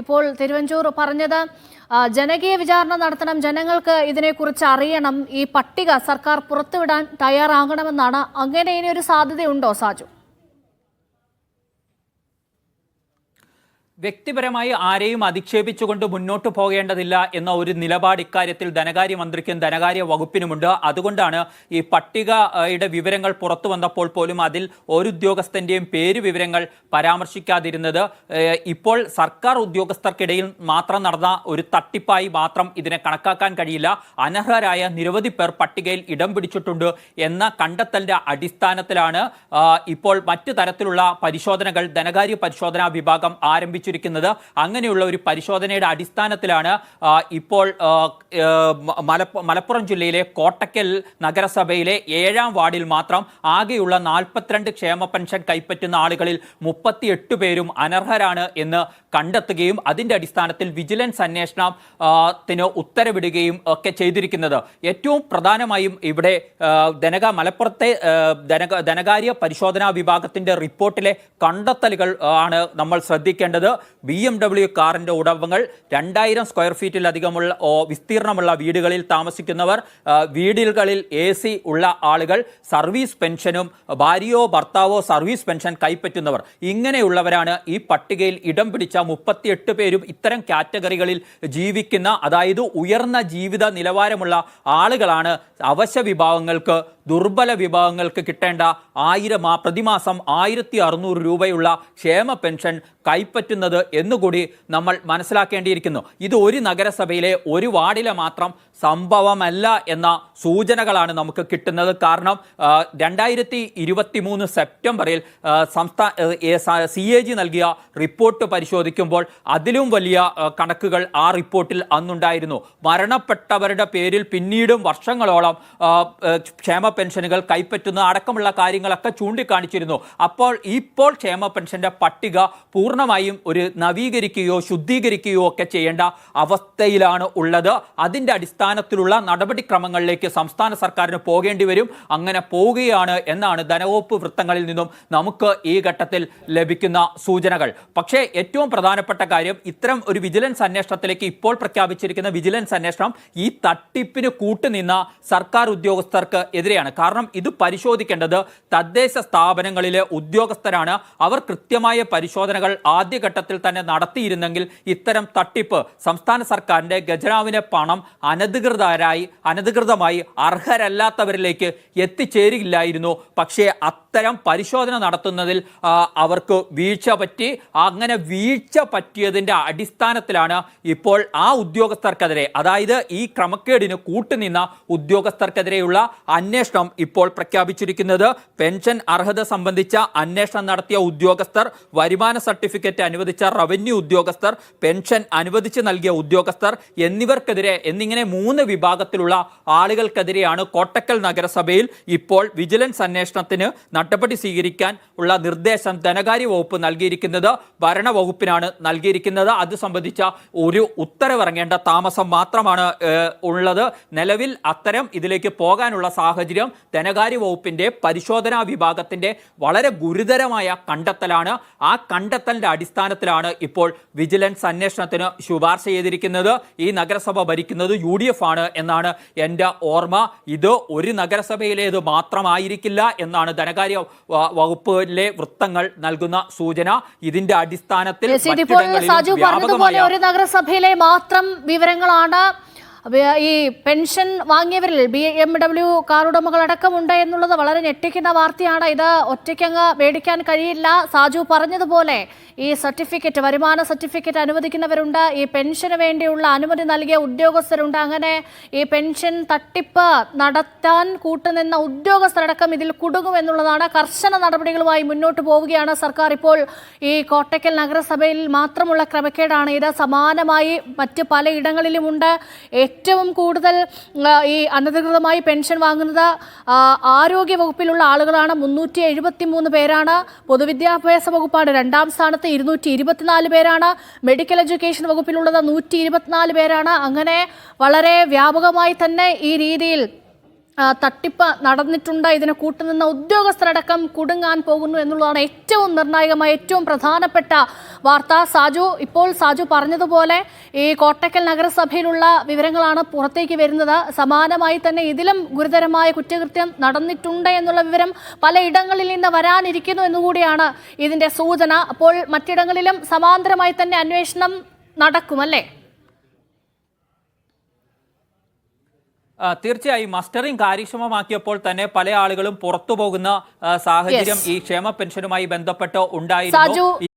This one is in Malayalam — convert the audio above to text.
ഇപ്പോൾ തിരുവഞ്ചൂർ പറഞ്ഞത് ജനകീയ വിചാരണ നടത്തണം ജനങ്ങൾക്ക് ഇതിനെക്കുറിച്ച് അറിയണം ഈ പട്ടിക സർക്കാർ പുറത്തുവിടാൻ തയ്യാറാകണമെന്നാണ്. അങ്ങനെ ഇനി ഒരു സാധ്യതയുണ്ടോ സാജു? വ്യക്തിപരമായി ആരെയും അധിക്ഷേപിച്ചുകൊണ്ട് മുന്നോട്ട് പോകേണ്ടതില്ല എന്ന ഒരു നിലപാട് ഇക്കാര്യത്തിൽ ധനകാര്യ മന്ത്രിക്കും ധനകാര്യ വകുപ്പിനുമുണ്ട് അതുകൊണ്ടാണ് ഈ പട്ടികയുടെ വിവരങ്ങൾ പുറത്തു വന്നപ്പോൾ പോലും അതിൽ ഒരു ഉദ്യോഗസ്ഥന്റെയും പേര് വിവരങ്ങൾ പരാമർശിക്കാതിരുന്നത്. ഇപ്പോൾ സർക്കാർ ഉദ്യോഗസ്ഥർക്കിടയിൽ മാത്രം നടന്ന ഒരു തട്ടിപ്പായി മാത്രം ഇതിനെ കണക്കാക്കാൻ കഴിയില്ല. അനർഹരായ നിരവധി പേർ പട്ടികയിൽ ഇടം പിടിച്ചിട്ടുണ്ട് എന്ന കണ്ടെത്തലിന്റെ അടിസ്ഥാനത്തിലാണ് ഇപ്പോൾ മറ്റു തരത്തിലുള്ള പരിശോധനകൾ ധനകാര്യ പരിശോധനാ വിഭാഗം ആരംഭിച്ചിരിക്കുന്നത് അങ്ങനെയുള്ള ഒരു പരിശോധനയുടെ അടിസ്ഥാനത്തിലാണ് ഇപ്പോൾ മലപ്പുറം ജില്ലയിലെ കോട്ടക്കൽ നഗരസഭയിലെ ഏഴാം വാർഡിൽ മാത്രം ആകെയുള്ള നാൽപ്പത്തിരണ്ട് ക്ഷേമ പെൻഷൻ കൈപ്പറ്റുന്ന ആളുകളിൽ മുപ്പത്തിയെട്ട് പേരും അനർഹരാണ് എന്ന് കണ്ടെത്തുകയും അതിന്റെ അടിസ്ഥാനത്തിൽ വിജിലൻസ് അന്വേഷണത്തിന് ഉത്തരവിടുകയും ഒക്കെ ചെയ്തിരിക്കുന്നത്. ഏറ്റവും പ്രധാനമായും ഇവിടെ ധനക മലപ്പുറത്തെ ധനകാര്യ പരിശോധനാ വിഭാഗത്തിന്റെ റിപ്പോർട്ടിലെ കണ്ടെത്തലുകൾ ആണ് നമ്മൾ ശ്രദ്ധിക്കേണ്ടത്. ബി എം ഡബ്ല്യു കാറിന്റെ ഉടമകൾ രണ്ടായിരം സ്ക്വയർ ഫീറ്റിലധികമുള്ള വിസ്തീർണമുള്ള വീടുകളിൽ താമസിക്കുന്നവർ വീടുകളിൽ എ സി ഉള്ള ആളുകൾ സർവീസ് പെൻഷനും ഭാര്യയോ ഭർത്താവോ സർവീസ് പെൻഷൻ കൈപ്പറ്റുന്നവർ. ഇങ്ങനെയുള്ളവരാണ് ഈ പട്ടികയിൽ ഇടം പിടിച്ച മുപ്പത്തിയെട്ട് പേരും ഇത്തരം കാറ്റഗറികളിൽ ജീവിക്കുന്ന അതായത് ഉയർന്ന ജീവിത നിലവാരമുള്ള ആളുകളാണ് അവശ്യ വിഭാഗങ്ങൾക്ക് ദുർബല വിഭാഗങ്ങൾക്ക് കിട്ടേണ്ട ആയിരം പ്രതിമാസം ആയിരത്തി അറുന്നൂറ് രൂപയുള്ള ക്ഷേമ പെൻഷൻ കൈപ്പറ്റുന്നത് എന്നുകൂടി നമ്മൾ മനസ്സിലാക്കേണ്ടിയിരിക്കുന്നു. ഇത് ഒരു നഗരസഭയിലെ ഒരു വാർഡിലെ മാത്രം സംഭവമല്ല എന്ന സൂചനകളാണ് നമുക്ക് കിട്ടുന്നത്. കാരണം രണ്ടായിരത്തി ഇരുപത്തി മൂന്ന് സെപ്റ്റംബറിൽ സംസ്ഥാന സി എ ജി നൽകിയ റിപ്പോർട്ട് പരിശോധിക്കുമ്പോൾ അതിലും വലിയ കണക്കുകൾ ആ റിപ്പോർട്ടിൽ അന്നുണ്ടായിരുന്നു. മരണപ്പെട്ടവരുടെ പേരിൽ പിന്നീടും വർഷങ്ങളോളം ക്ഷേമ പെൻഷനുകൾ കൈപ്പറ്റുന്ന അടക്കമുള്ള കാര്യങ്ങളൊക്കെ ചൂണ്ടിക്കാണിച്ചിരുന്നു. അപ്പോൾ ഇപ്പോൾ ക്ഷേമ പെൻഷന്റെ പട്ടിക പൂർണമായും ഒരു നവീകരിക്കുകയോ ശുദ്ധീകരിക്കുകയോ ഒക്കെ ചെയ്യേണ്ട അവസ്ഥയിലാണ് ഉള്ളത്. അതിന്റെ അടിസ്ഥാനത്തിലുള്ള നടപടിക്രമങ്ങളിലേക്ക് സംസ്ഥാന സർക്കാരിന് പോകേണ്ടി വരും. അങ്ങനെ പോവുകയാണ് എന്നാണ് ധനവകുപ്പ് വൃത്തങ്ങളിൽ നിന്നും നമുക്ക് ഈ ഘട്ടത്തിൽ ലഭിക്കുന്ന സൂചനകൾ. പക്ഷേ ഏറ്റവും പ്രധാനപ്പെട്ട കാര്യം ഇത്തരം ഒരു വിജിലൻസ് അന്വേഷണത്തിലേക്ക് ഇപ്പോൾ പ്രഖ്യാപിച്ചിരിക്കുന്ന വിജിലൻസ് അന്വേഷണം ഈ തട്ടിപ്പിന് കൂട്ടുനിന്ന സർക്കാർ ഉദ്യോഗസ്ഥർക്ക് എതിരെയാണ്. കാരണം ഇത് പരിശോധിക്കേണ്ടത് തദ്ദേശ സ്ഥാപനങ്ങളിലെ ഉദ്യോഗസ്ഥരാണ്. അവർ കൃത്യമായ പരിശോധനകൾ ആദ്യഘട്ടത്തിൽ തന്നെ നടത്തിയിരുന്നെങ്കിൽ ഇത്തരം തട്ടിപ്പ് സംസ്ഥാന സർക്കാരിന്റെ ഖജനാവിനെ പണം അനധികൃതരായി അനധികൃതമായി അർഹരല്ലാത്തവരിലേക്ക് എത്തിച്ചേരില്ലായിരുന്നു. പക്ഷേ അത്തരം പരിശോധന നടത്തുന്നതിൽ അവർക്ക് വീഴ്ച പറ്റി അങ്ങനെ വീഴ്ച പറ്റിയതിന്റെ അടിസ്ഥാനത്തിലാണ് ഇപ്പോൾ ആ ഉദ്യോഗസ്ഥർക്കെതിരെ അതായത് ഈ ക്രമക്കേടിന് കൂട്ടുനിന്ന ഉദ്യോഗസ്ഥർക്കെതിരെയുള്ള അന്വേഷണം ഇപ്പോൾ പ്രഖ്യാപിച്ചിരിക്കുന്നത്. പെൻഷൻ അർഹത സംബന്ധിച്ച അന്വേഷണം നടത്തിയ ഉദ്യോഗസ്ഥർ വരുമാന സർട്ടിഫിക്കറ്റ് അനുവദിച്ച റവന്യൂ ഉദ്യോഗസ്ഥർ പെൻഷൻ അനുവദിച്ച് നൽകിയ ഉദ്യോഗസ്ഥർ എന്നിവർക്കെതിരെ എന്നിങ്ങനെ മൂന്ന് വിഭാഗത്തിലുള്ള ആളുകൾക്കെതിരെയാണ് കോട്ടക്കൽ നഗരസഭയിൽ ഇപ്പോൾ വിജിലൻസ് അന്വേഷണത്തിന് നടപടി സ്വീകരിക്കാൻ ഉള്ള നിർദ്ദേശം ധനകാര്യ വകുപ്പ് നൽകിയിരിക്കുന്നത് ഭരണവകുപ്പിനാണ് നൽകിയിരിക്കുന്നത്. അത് സംബന്ധിച്ച ഒരു ഉത്തരവിറങ്ങേണ്ട താമസം മാത്രമാണ് ഉള്ളത്. നിലവിൽ അത്തരം ഇതിലേക്ക് പോകാനുള്ള സാഹചര്യം ധനകാര്യ വകുപ്പിന്റെ പരിശോധനാ വിഭാഗത്തിന്റെ വളരെ ഗുരുതരമായ കണ്ടെത്തലാണ്. ആ കണ്ടെത്തലിന്റെ അടിസ്ഥാനത്തിലാണ് ഇപ്പോൾ വിജിലൻസ് അന്വേഷണത്തിന് ശുപാർശ ചെയ്തിരിക്കുന്നത്. ഈ നഗരസഭ ഭരിക്കുന്നത് യു ഡി എഫ് ആണ് എന്നാണ് എന്റെ ഓർമ്മ. ഇത് ഒരു നഗരസഭയിലേത് മാത്രമായിരിക്കില്ല എന്നാണ് ധനകാര്യ വകുപ്പിലെ വൃത്തങ്ങൾ നൽകുന്ന സൂചന. ഇതിന്റെ അടിസ്ഥാനത്തിൽ സാജു പറഞ്ഞതുപോലെ ഒരു നഗരസഭയിലെ മാത്രം വിവരങ്ങളാണ്. വ- ഈ പെൻഷൻ വാങ്ങിയവരിൽ ബി എം ഡബ്ല്യു കാർ ഉടമകളടക്കമുണ്ട് എന്നുള്ളത് വളരെ ഞെട്ടിക്കുന്ന വാർത്തയാണ്. ഇത് ഒറ്റയ്ക്കങ്ങ് മേടിക്കാൻ കഴിയില്ല. സാജു പറഞ്ഞതുപോലെ ഈ സർട്ടിഫിക്കറ്റ് വരുമാന സർട്ടിഫിക്കറ്റ് അനുവദിക്കുന്നവരുണ്ട്. ഈ പെൻഷന് വേണ്ടിയുള്ള അനുമതി നൽകിയ ഉദ്യോഗസ്ഥരുണ്ട്. അങ്ങനെ ഈ പെൻഷൻ തട്ടിപ്പ് നടത്താൻ കൂട്ടുനിന്ന ഉദ്യോഗസ്ഥരടക്കം ഇതിൽ കുടുങ്ങും എന്നുള്ളതാണ് കർശന നടപടികളുമായി മുന്നോട്ട് പോവുകയാണ് സർക്കാർ. ഇപ്പോൾ ഈ കോട്ടയ്ക്കൽ നഗരസഭയിൽ മാത്രമുള്ള ക്രമക്കേടാണ് ഇത്. സമാനമായി മറ്റ് പലയിടങ്ങളിലുമുണ്ട്. ഏറ്റവും കൂടുതൽ ഈ അനധികൃതമായി പെൻഷൻ വാങ്ങുന്നത് ആരോഗ്യ വകുപ്പിലുള്ള ആളുകളാണ്. മുന്നൂറ്റി എഴുപത്തി മൂന്ന് പേരാണ്. പൊതുവിദ്യാഭ്യാസ വകുപ്പാണ് രണ്ടാം സ്ഥാനത്ത് ഇരുന്നൂറ്റി ഇരുപത്തിനാല് പേരാണ്. മെഡിക്കൽ എഡ്യൂക്കേഷൻ വകുപ്പിലുള്ളത് നൂറ്റി ഇരുപത്തിനാല് പേരാണ്. അങ്ങനെ വളരെ വ്യാപകമായി തന്നെ ഈ രീതിയിൽ തട്ടിപ്പ് നടന്നിട്ടുണ്ട്. ഇതിന് കൂട്ടുനിന്ന ഉദ്യോഗസ്ഥരടക്കം കുടുങ്ങാൻ പോകുന്നു എന്നുള്ളതാണ് ഏറ്റവും നിർണായകമായ ഏറ്റവും പ്രധാനപ്പെട്ട വാർത്ത. സാജു ഇപ്പോൾ സാജു പറഞ്ഞതുപോലെ ഈ കോട്ടക്കൽ നഗരസഭയിലുള്ള വിവരങ്ങളാണ് പുറത്തേക്ക് വരുന്നത്. സമാനമായി തന്നെ ഇതിലും ഗുരുതരമായ കുറ്റകൃത്യം നടന്നിട്ടുണ്ട് എന്നുള്ള വിവരം പലയിടങ്ങളിൽ നിന്ന് വരാനിരിക്കുന്നു എന്നുകൂടിയാണ് ഇതിന്റെ സൂചന. അപ്പോൾ മറ്റിടങ്ങളിലും സമാന്തരമായി തന്നെ അന്വേഷണം നടക്കുമല്ലേ? തീർച്ചയായും മസ്റ്ററിംഗ് കാര്യക്ഷമമാക്കിയപ്പോൾ തന്നെ പല ആളുകളും പുറത്തു പോകുന്ന സാഹചര്യം ഈ ക്ഷേമ പെൻഷനുമായി ബന്ധപ്പെട്ട് ഉണ്ടായിരുന്നു.